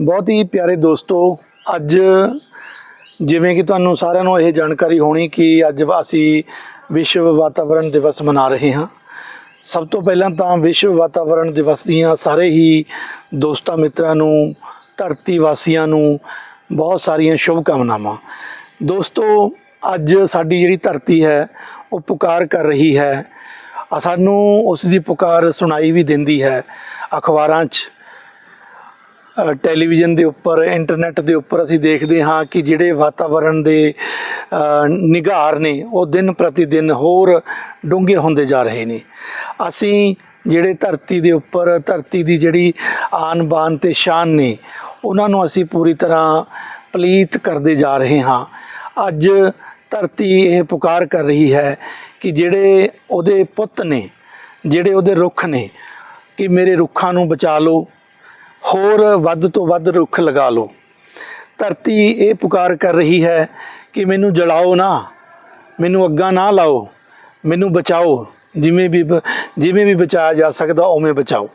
ਬਹੁਤ ਹੀ ਪਿਆਰੇ ਦੋਸਤੋ, ਅੱਜ ਜਿਵੇਂ ਕਿ ਤੁਹਾਨੂੰ ਸਾਰਿਆਂ ਨੂੰ ਇਹ ਜਾਣਕਾਰੀ ਹੋਣੀ ਕਿ ਅੱਜ ਅਸੀਂ ਵਿਸ਼ਵ ਵਾਤਾਵਰਣ ਦਿਵਸ ਮਨਾ ਰਹੇ ਹਾਂ। ਸਭ ਤੋਂ ਪਹਿਲਾਂ ਤਾਂ ਵਿਸ਼ਵ ਵਾਤਾਵਰਣ ਦਿਵਸ ਦੀਆਂ ਸਾਰੇ ਹੀ ਦੋਸਤਾਂ ਮਿੱਤਰਾਂ ਨੂੰ, ਧਰਤੀ ਵਾਸੀਆਂ ਨੂੰ ਬਹੁਤ ਸਾਰੀਆਂ ਸ਼ੁਭ ਕਾਮਨਾਵਾਂ ਦੋਸਤੋ, ਅੱਜ ਸਾਡੀ ਜਿਹੜੀ ਧਰਤੀ ਹੈ, ਉਹ ਪੁਕਾਰ ਕਰ ਰਹੀ ਹੈ। ਸਾਨੂੰ ਉਸ ਦੀ ਪੁਕਾਰ ਸੁਣਾਈ ਵੀ ਦਿੰਦੀ ਹੈ। ਅਖਬਾਰਾਂ 'ਚ ਟੈਲੀਵਿਜ਼ਨ ਦੇ ਉੱਪਰ ਇੰਟਰਨੈਟ ਦੇ ਉੱਪਰ ਅਸੀਂ ਦੇਖਦੇ ਹਾਂ ਕਿ ਜਿਹੜੇ ਵਾਤਾਵਰਣ ਦੇ ਅ, ਨਿਗਾਰ ਨੇ ਉਹ ਦਿਨ ਪ੍ਰਤੀ ਦਿਨ ਹੋਰ ਡੂੰਘੇ ਹੁੰਦੇ ਜਾ ਰਹੇ ਨੇ। ਅਸੀਂ ਜਿਹੜੇ ਧਰਤੀ ਦੇ ਉੱਪਰ ਧਰਤੀ ਦੀ ਜਿਹੜੀ ਆਨ ਬਾਨ ਤੇ ਸ਼ਾਨ ਨੇ ਉਹਨਾਂ ਨੂੰ ਅਸੀਂ ਪੂਰੀ ਤਰ੍ਹਾਂ ਪਲੀਤ ਕਰਦੇ ਜਾ ਰਹੇ ਹਾਂ। ਅੱਜ ਧਰਤੀ ਇਹ ਪੁਕਾਰ ਕਰ ਰਹੀ ਹੈ ਕਿ ਜਿਹੜੇ ਉਹਦੇ ਪੁੱਤ ਨੇ ਜਿਹੜੇ ਉਹਦੇ ਰੁੱਖ ਨੇ ਕਿ ਮੇਰੇ ਰੁੱਖਾਂ ਨੂੰ ਬਚਾ ਲਓ। ਹੋਰ ਵੱਧ ਤੋਂ ਵੱਧ ਰੁੱਖ ਲਗਾ ਲਓ। ਧਰਤੀ ਇਹ ਪੁਕਾਰ ਕਰ ਰਹੀ ਹੈ ਕਿ ਮੈਨੂੰ ਜਲਾਓ ਨਾ, ਮੈਨੂੰ ਅੱਗਾਂ ਨਾ ਲਾਓ, ਮੈਨੂੰ ਬਚਾਓ, ਜਿਵੇਂ ਵੀ ਬ- ਜਿਵੇਂ ਵੀ ਬਚਾਇਆ ਜਾ ਸਕਦਾ ਉਵੇਂ ਬਚਾਓ।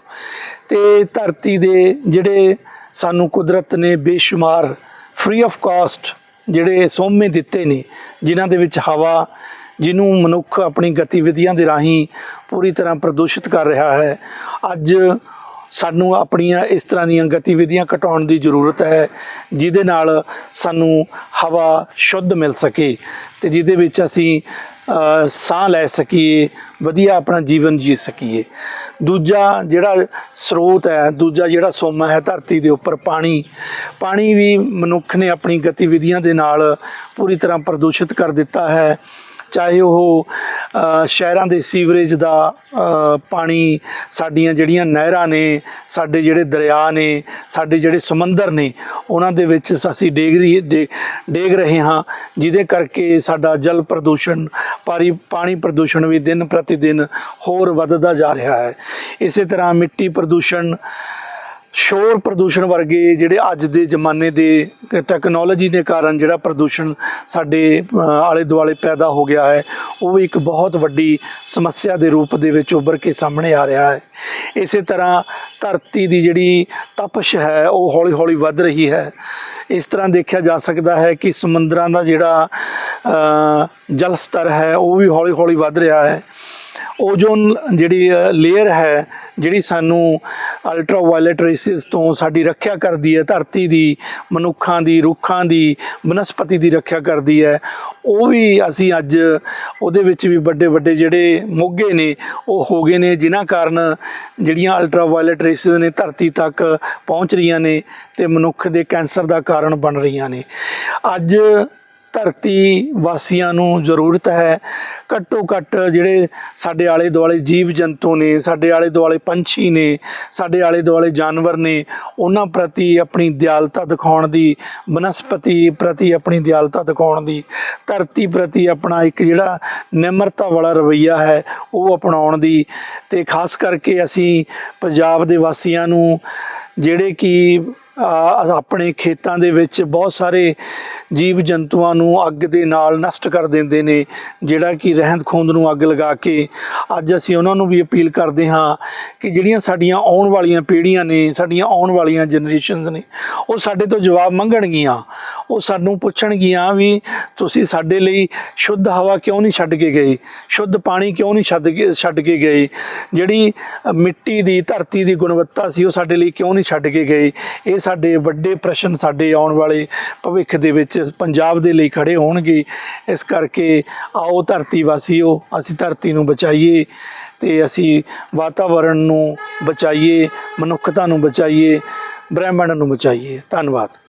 ਤੇ ਧਰਤੀ ਦੇ ਜਿਹੜੇ ਸਾਨੂੰ ਕੁਦਰਤ ਨੇ ਬੇਸ਼ੁਮਾਰ ਫ੍ਰੀ ਆਫ ਕਾਸਟ ਜਿਹੜੇ ਸੋਮੇ ਦਿੱਤੇ ਨੇ, ਜਿਨ੍ਹਾਂ ਦੇ ਵਿੱਚ ਹਵਾ, ਜਿਹਨੂੰ ਮਨੁੱਖ ਆਪਣੀ ਗਤੀਵਿਧੀਆਂ ਦੇ ਰਾਹੀਂ ਪੂਰੀ ਤਰ੍ਹਾਂ ਪ੍ਰਦੂਸ਼ਿਤ ਕਰ ਰਿਹਾ ਹੈ, ਅੱਜ ਸਾਨੂੰ ਆਪਣੀਆਂ ਇਸ ਤਰ੍ਹਾਂ ਦੀਆਂ ਗਤੀਵਿਧੀਆਂ ਘਟਾਉਣ ਦੀ ਜ਼ਰੂਰਤ ਹੈ, ਜਿਹਦੇ ਨਾਲ ਸਾਨੂੰ ਹਵਾ ਸ਼ੁੱਧ ਮਿਲ ਸਕੇ ਤੇ ਜਿਹਦੇ ਵਿੱਚ ਅਸੀਂ ਸਾਹ ਲੈ ਸਕੀਏ, ਵਧੀਆ ਆਪਣਾ ਜੀਵਨ ਜੀ ਸਕੀਏ। ਦੂਜਾ ਜਿਹੜਾ ਸਰੋਤ ਹੈ, ਦੂਜਾ ਜਿਹੜਾ ਸੋਮਾ ਹੈ ਧਰਤੀ ਦੇ ਉੱਪਰ ਪਾਣੀ। ਪਾਣੀ ਵੀ ਮਨੁੱਖ ਨੇ ਆਪਣੀ ਗਤੀਵਿਧੀਆਂ ਦੇ ਨਾਲ ਪੂਰੀ ਤਰ੍ਹਾਂ ਪ੍ਰਦੂਸ਼ਿਤ ਕਰ ਦਿੱਤਾ ਹੈ। ਚਾਹੇ ਉਹ ਸ਼ਹਿਰਾਂ ਦੇ ਸੀਵਰੇਜ ਦਾ ਪਾਣੀ ਸਾਡੀਆਂ ਜਿਹੜੀਆਂ ਨਹਿਰਾਂ ਨੇ, ਸਾਡੇ ਜਿਹੜੇ ਦਰਿਆ ਨੇ, ਸਾਡੇ ਜਿਹੜੇ ਸਮੁੰਦਰ ਨੇ, ਉਹਨਾਂ ਦੇ ਵਿੱਚ ਅਸੀਂ ਡੇਗ ਰਹੀ ਡੇ- ਡੇਗ ਰਹੇ ਹਾਂ, ਜਿਹਦੇ ਕਰਕੇ ਸਾਡਾ ਜਲ ਪ੍ਰਦੂਸ਼ਣ, ਪਾਰੀ, ਪਾਣੀ ਪ੍ਰਦੂਸ਼ਣ ਵੀ ਦਿਨ ਪ੍ਰਤੀ ਦਿਨ ਹੋਰ ਵੱਧਦਾ ਜਾ ਰਿਹਾ ਹੈ। ਇਸੇ ਤਰ੍ਹਾਂ ਮਿੱਟੀ ਪ੍ਰਦੂਸ਼ਣ ਸ਼ੋਰ ਪ੍ਰਦੂਸ਼ਣ ਵਰਗੇ ਜਿਹੜੇ ਅੱਜ ਦੇ ਜ਼ਮਾਨੇ ਦੇ ਟੈਕਨੋਲੋਜੀ ਦੇ ਕਾਰਨ ਜਿਹੜਾ ਪ੍ਰਦੂਸ਼ਣ ਸਾਡੇ ਆਲੇ ਦੁਆਲੇ ਪੈਦਾ ਹੋ ਗਿਆ ਹੈ ਉਹ ਵੀ ਇੱਕ ਬਹੁਤ ਵੱਡੀ ਸਮੱਸਿਆ ਦੇ ਰੂਪ ਦੇ ਵਿੱਚ ਉੱਭਰ ਕੇ ਸਾਹਮਣੇ ਆ ਰਿਹਾ ਹੈ। ਇਸੇ ਤਰ੍ਹਾਂ ਧਰਤੀ ਦੀ ਜਿਹੜੀ ਤਪਸ਼ ਹੈ ਉਹ ਹੌਲੀ-ਹੌਲੀ ਵੱਧ ਰਹੀ ਹੈ। ਇਸ ਤਰ੍ਹਾਂ ਦੇਖਿਆ ਜਾ ਸਕਦਾ ਹੈ ਕਿ ਸਮੁੰਦਰਾਂ ਦਾ ਜਿਹੜਾ ਅ, ਜਲ ਸਤਰ ਹੈ ਉਹ ਵੀ ਹੌਲੀ-ਹੌਲੀ ਵੱਧ ਰਿਹਾ ਹੈ। ਓਜ਼ੋਨ ਜਿਹੜੀ ਲੇਅਰ ਹੈ, ਜਿਹੜੀ ਸਾਨੂੰ ਅਲਟਰਾਵਾਇਲਟ ਰੇਸਿਸ ਤੋਂ ਸਾਡੀ ਰੱਖਿਆ ਕਰਦੀ ਹੈ, ਧਰਤੀ ਦੀ, ਮਨੁੱਖਾਂ ਦੀ, ਰੁੱਖਾਂ ਦੀ, ਬਨਸਪਤੀ ਦੀ ਰੱਖਿਆ ਕਰਦੀ ਹੈ, ਉਹ ਵੀ ਅਸੀਂ ਅੱਜ ਉਹਦੇ ਵਿੱਚ ਵੀ ਵੱਡੇ ਵੱਡੇ ਜਿਹੜੇ ਮੋਗੇ ਨੇ, ਉਹ ਹੋ ਗਏ ਨੇ, ਜਿਨ੍ਹਾਂ ਕਾਰਨ ਜਿਹੜੀਆਂ ਅਲਟਰਾਵਾਇਲਟ ਰੇਸਿਸ ਨੇ ਧਰਤੀ ਤੱਕ ਪਹੁੰਚ ਰਹੀਆਂ ਨੇ ਤੇ ਮਨੁੱਖ ਦੇ ਕੈਂਸਰ ਦਾ ਕਾਰਨ ਬਣ ਰਹੀਆਂ ਨੇ। ਅੱਜ ਧਰਤੀ ਵਾਸੀਆਂ ਨੂੰ ਜ਼ਰੂਰਤ ਹੈ ਘੱਟੋ ਘੱਟ ਜਿਹੜੇ ਸਾਡੇ ਆਲੇ ਦੁਆਲੇ ਜੀਵ ਜੰਤੂ ਨੇ, ਸਾਡੇ ਆਲੇ ਦੁਆਲੇ ਪੰਛੀ ਨੇ, ਸਾਡੇ ਆਲੇ ਦੁਆਲੇ ਜਾਨਵਰ ਨੇ, ਉਹਨਾਂ ਪ੍ਰਤੀ ਆਪਣੀ ਦਿਆਲਤਾ ਦਿਖਾਉਣ ਦੀ, ਬਨਸਪਤੀ ਪ੍ਰਤੀ ਆਪਣੀ ਦਿਆਲਤਾ ਦਿਖਾਉਣ ਦੀ, ਧਰਤੀ ਪ੍ਰਤੀ ਆਪਣਾ ਇੱਕ ਜਿਹੜਾ ਨਿਮਰਤਾ ਵਾਲਾ ਰਵੱਈਆ ਹੈ, ਉਹ ਅਪਣਾਉਣ ਦੀ। ਤੇ ਖਾਸ ਕਰਕੇ ਅਸੀਂ ਪੰਜਾਬ ਦੇ ਵਾਸੀਆਂ ਨੂੰ, ਜਿਹੜੇ ਕਿ ਆਪਣੇ ਖੇਤਾਂ ਦੇ ਵਿੱਚ ਬਹੁਤ ਸਾਰੇ ਜੀਵ ਜੰਤੂਆਂ ਨੂੰ ਅੱਗ ਦੇ ਨਾਲ ਨਸ਼ਟ ਕਰ ਦਿੰਦੇ ਨੇ, ਜਿਹੜਾ ਕਿ ਰਹਿੰਦ ਖੂੰਦ ਨੂੰ ਅੱਗ ਲਗਾ ਕੇ ਅੱਜ ਅਸੀਂ ਉਹਨਾਂ ਨੂੰ ਵੀ ਅਪੀਲ ਕਰਦੇ ਹਾਂ ਕਿ ਜਿਹੜੀਆਂ ਸਾਡੀਆਂ ਆਉਣ ਵਾਲੀਆਂ ਪੀੜ੍ਹੀਆਂ ਨੇ, ਸਾਡੀਆਂ ਆਉਣ ਵਾਲੀਆਂ ਜਨਰੇਸ਼ਨਸ ਨੇ, ਉਹ ਸਾਡੇ ਤੋਂ ਜਵਾਬ ਮੰਗਣਗੀਆਂ। ਉਹ ਸਾਨੂੰ ਪੁੱਛਣਗੀਆਂ ਵੀ ਤੁਸੀਂ ਸਾਡੇ ਲਈ ਸ਼ੁੱਧ ਹਵਾ ਕਿਉਂ ਨਹੀਂ ਛੱਡ ਕੇ ਗਏ? ਸ਼ੁੱਧ ਪਾਣੀ ਕਿਉਂ ਨਹੀਂ ਛੱਡ ਕੇ ਛੱਡ ਕੇ ਗਏ? ਜਿਹੜੀ ਮਿੱਟੀ ਦੀ, ਧਰਤੀ ਦੀ ਗੁਣਵੱਤਾ ਸੀ ਉਹ ਸਾਡੇ ਲਈ ਕਿਉਂ ਨਹੀਂ ਛੱਡ ਕੇ ਗਏ? ਇਹ ਸਾਡੇ ਵੱਡੇ ਪ੍ਰਸ਼ਨ ਸਾਡੇ ਆਉਣ ਵਾਲੇ ਭਵਿੱਖ ਦੇ ਵਿੱਚ ਪੰਜਾਬ ਦੇ ਲਈ ਖੜੇ ਹੋਣਗੇ। ਇਸ ਕਰਕੇ ਆਓ ਧਰਤੀ ਵਾਸੀਓ, ਅਸੀਂ ਧਰਤੀ ਨੂੰ ਬਚਾਈਏ ਤੇ ਅਸੀਂ ਵਾਤਾਵਰਣ ਨੂੰ ਬਚਾਈਏ, ਮਨੁੱਖਤਾ ਨੂੰ ਬਚਾਈਏ, ਬ੍ਰਹਿਮੰਡ ਨੂੰ ਬਚਾਈਏ। ਧੰਨਵਾਦ।